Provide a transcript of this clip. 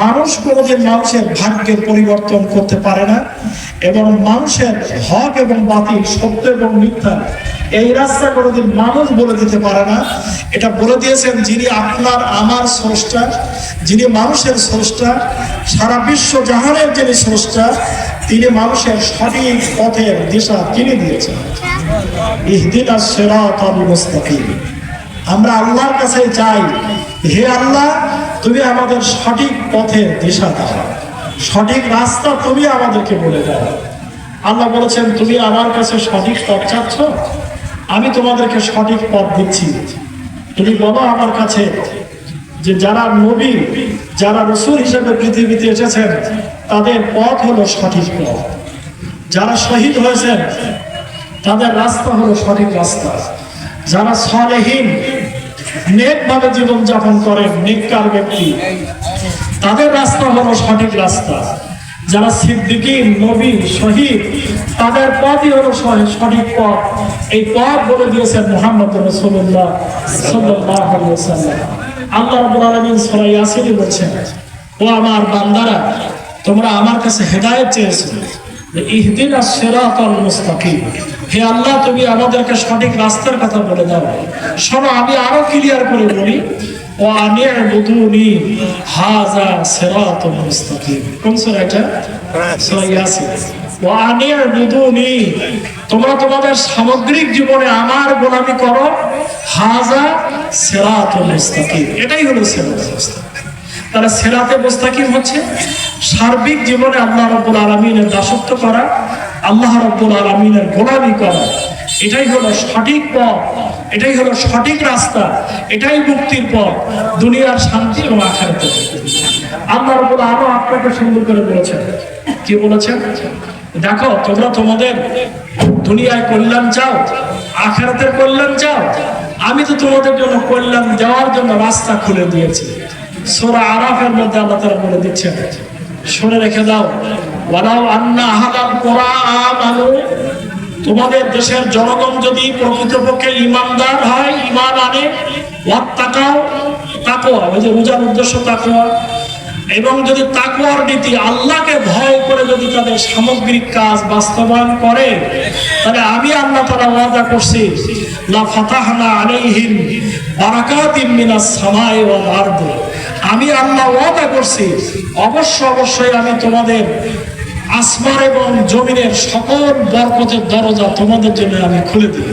মানুষ কোনোদিন মানুষের ভাগ্যের পরিবর্তন করতে পারে না, এবং মানুষের হক এবং বাতিল, সত্য এবং মিথ্যা এই রাস্তা কোনোদিন মানুষ বলে দিতে পারে না। এটা বলে দিয়েছেন যিনি আপনার, আমার স্রষ্টা, যিনি মানুষের স্রষ্টা, সারা বিশ্ব জাহানের যিনি স্রষ্টা, তিনি মানুষের সঠিক পথের দিশা তিনি দিয়েছেন। ইহদিনা সিরাতাল মুস্তাকিম। আমরা আল্লাহর কাছে চাই, হে আল্লাহ তুমি আমাদের সঠিক পথের দিশা দাও। সঠিক রাস্তা তুমি আমাদেরকে বলে দাও। আল্লাহ বলেছেন, তুমি আমার কাছে সঠিক পথ চাচ্ছ, আমি তোমাদেরকে সঠিক পথ দিচ্ছি। তুমি বলো আমার কাছে যে যারা নবী, যারা রসুল হিসেবে পৃথিবীতে এসেছেন, তাদের পথ হলো সঠিক পথ। যারা শহীদ হয়েছেন, তাদের রাস্তা হলো সঠিক রাস্তা। যারা সলেহীন নেক ভাবে জীবন যাপন করেন নেককার ব্যক্তি। তাদের রাস্তা হলো সঠিক রাস্তা। যারা সিদ্দিকী, নবী, শহীদ, তাদের পথই হলো সঠিক পথ। এই পথ বলে দিয়েছেন মোহাম্মদ রসুল্লাহ সাল্লাহ আল্লাহ আলমিন সরাই বলছেন, ও আমার বান্দারা, তোমরা আমার কাছে হেদায়েত চেয়েছো ইহদিনা সিরাতাল মুস্তাকিম। হে আল্লাহ, তুমি আমাদেরকে সঠিক রাস্তার কথা বলে দাও। শোনো, আমি আরও ক্লিয়ার করে বলি ও আনি'বুদুনি হাযা সিরাতুল মুস্তাকিম। কোন সূরা এটা? সূরা ও আনি'বুদুনি তোমরা তোমাদের সামগ্রিক জীবনে আমার গোলামি করো, হাযা সিরাতুল মুস্তাকিম। এটাই হলো সিরাতুল মুস্তাকিম। তাহলে সেরাতে মুস্তাকিম হচ্ছে সার্বিক জীবনে আল্লাহ রব্বুল আলমিনের দাসত্ব করা আল্লাহ রব্বুল আলমিনের গোলামি করা। এটাই হলো সঠিক পথ, এটাই হলো সঠিক রাস্তা, এটাই মুক্তির পথ, দুনিয়ার শান্তি এবং আখারাতে আল্লাহ রব্বুল আরও আপনাকে সুন্দর করে বলেছেন। কি বলেছেন? দেখো, তোমরা তোমাদের দুনিয়ায় কল্যাণ চাও, আখেরাতের কল্যাণ চাও। আমি তো তোমাদের জন্য কল্যাণ দেওয়ার জন্য রাস্তা খুলে দিয়েছি। সোরা আরাফের মধ্যে আল্লাহ তারা বলে দিচ্ছেন, শুনে রেখে দাও আন্না তোমাদের দেশের জনগণ যদি প্রকৃতপক্ষে ইমানদার হয় ইমান আনে ওয়াত্তাকাও তাকওয়া, ওই যে রোজার উদ্দেশ্য তাকওয়া। এবং যদি তাকওয়ার নীতি আল্লাহকে ভয় করে যদি তাদের সামগ্রিক কাজ বাস্তবায়ন করে, তাহলে আমি আল্লাহ তারা ওয়াদা করছি, লা ফাতাহনা আলাইহিম বারাকাতিম মিনাস সামাই ওয়াল আরদ। আমি আল্লাহ ওয়াদা করছি, অবশ্য অবশ্যই আমি তোমাদের আসমান এবং জমিনের সকল বরকতের দরজা তোমাদের জন্য আমি খুলে দিই।